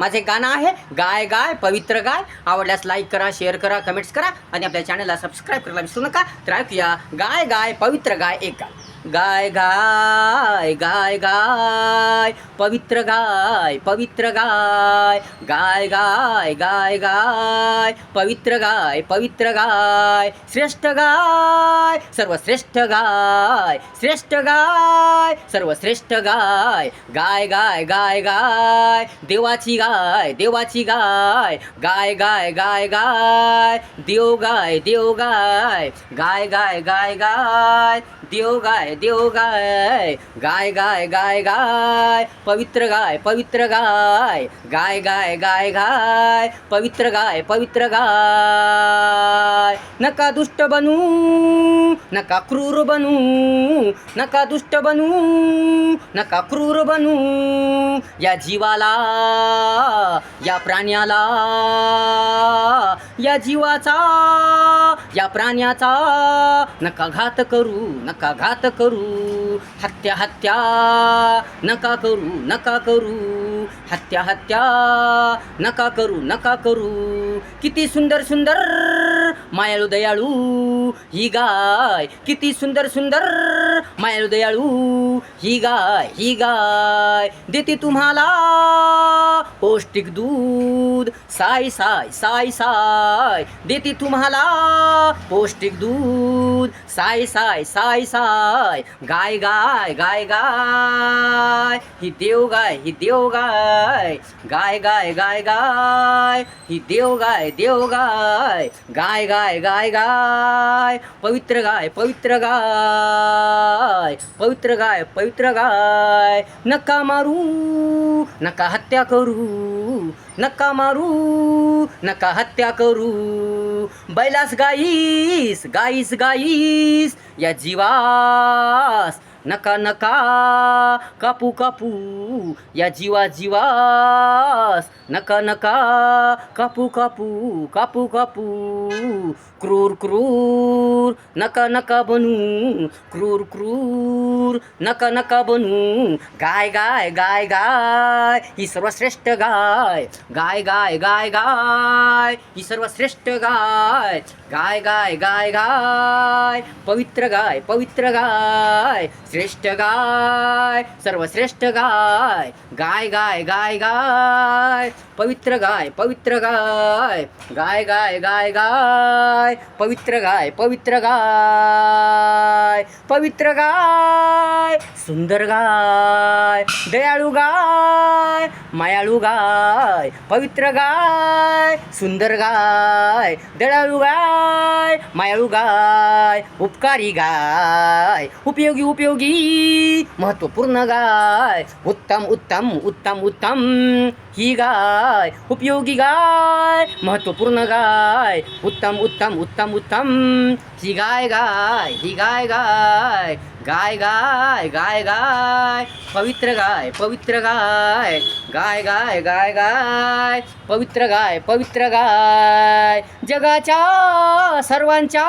माझे गाणं आहे गाय गाय पवित्र गाय. आवडल्यास लाईक करा शेअर करा कमेंट्स करा आणि आपल्या चॅनलला सबस्क्राईब करायला विसरू नका. तर ऐकूया गाय गाय पवित्र गाय एक गाय. गाय गाय गाय गाय पवित्र गाय पवित्र गाय गाय गाय गाय गाय पवित्र गाय पवित्र गाय श्रेष्ठ गाय सर्वश्रेष्ठ गाय श्रेष्ठ गाय सर्वश्रेष्ठ गाय गाय गाय गाय गाय देवाची गाय देवाची गाय गाय गाय गाय गाय देव गाय देव गाय गाय गाय गाय गाय देव गाय देव गाय गाय गाय गाय गाय पवित्र गाय पवित्र गाय गाय गाय गाय गाय पवित्र गाय पवित्र गाय. नका दुष्ट बनू नका क्रूर बनू नका दुष्ट बनू नका क्रूर बनू. या जीवाला या प्राण्याला या जीवाचा या प्राण्याचा नका घात करू नका घात करू. हत्या हत्या नका करू नका करू. हत्या हत्या नका करू नका करू. किती सुंदर सुंदर मायाळू दयाळू ही गाय किती सुंदर सुंदर. मायाळू दयाळू ही गाय ही गाय देते तुम्हाला. पौष्टिक दूध. साय साय साय साय देते तुम्हाला पौष्टिक दूध. साय साय साय साय गाय गाय गाय गाय. ही देव गाय ही देव गाय. गाय गाय गाय गाय. ही देव गाय देव गाय. गाय गाय गाय गाय. पवित्र गाय पवित्र गाय. पवित्र गाय पवित्र गाय. नका मारू नका हत्या करू. नका मारू नका हत्या करू. बैलास गाईस गाईस गाईस या जीवास. नका नका. कापू कापू. या जीवा जीवास. नका नका. कापू कापू. कापू कापू. क्रूर क्रूर. नका नका बनू. क्रूर क्रूर. नका नका बनू. गाय गाय गाय गाय. ही सर्वश्रेष्ठ गाय. गाय गाय गाय गाय. ही सर्वश्रेष्ठ गाय. गाय गाय गाय गाय. पवित्र गाय पवित्र गाय श्रेष्ठ गाय सर्वश्रेष्ठ गाय गाय गाय गाय गाय पवित्र गाय पवित्र गाय गाय गाय गाय गाय पवित्र गाय पवित्र गाय पवित्र गाय सुंदर गाय दयाळू गाय मायाळू गाय पवित्र गाय सुंदर गाय दयाळू गाय मायाळू गाय उपकारी गाय उपयोगी उपयोगी महत्त्वपूर्ण गाय उत्तम उत्तम उत्तम उत्तम ही गाय उपयोगी गाय महत्त्वपूर्ण गाय उत्तम उत्तम उत्तम उत्तम ही गाय गाय ही गाय गाय गाय गाय गाय गाय पवित्र गाय पवित्र गाय गाय गाय गाय गाय पवित्र गाय पवित्र गाय जगाच्या सर्वांच्या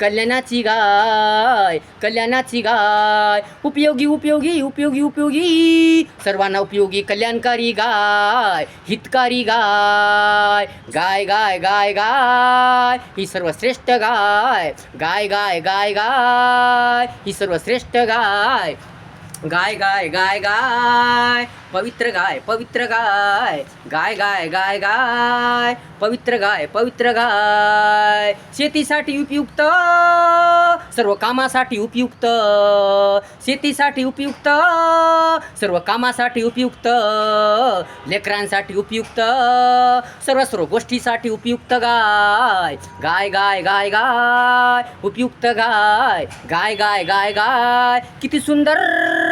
कल्याणाची गाय कल्याणाची गाय उपयोगी उपयोगी उपयोगी उपयोगी सर्वांना उपयोगी कल्याणकारी गाय हितकारी गाय गाय गाय गाय गाय ही सर्वश्रेष्ठ गाय गाय गाय गाय गाय ही सर्वश्रेष्ठ गाय. गाय गाय गाय गाय. पवित्र गाय पवित्र गाय गाय गाय गाय गाय पवित्र गाय पवित्र गाय शेतीसाठी उपयुक्त सर्व कामासाठी उपयुक्त शेतीसाठी उपयुक्त सर्व कामासाठी उपयुक्त लेकरांसाठी उपयुक्त सर्व सर्व गोष्टीसाठी उपयुक्त गाय गाय गाय गाय गाय उपयुक्त गाय गाय गाय गाय गाय किती सुंदर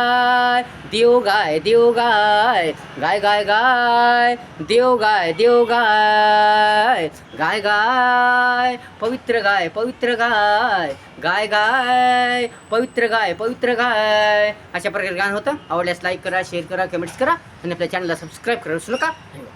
गाय देव गाय देव गाय गाय गाय गाय देव गाय देव गाय गाय गाय पवित्र गाय पवित्र गाय गाय गाय पवित्र गाय पवित्र गाय. अशा प्रकारे गाणं होतं. आवडल्यास लाईक करा शेअर करा कमेंट्स करा आणि आपल्या चॅनलला सबस्क्राईब करा विसरू नका. धन्यवाद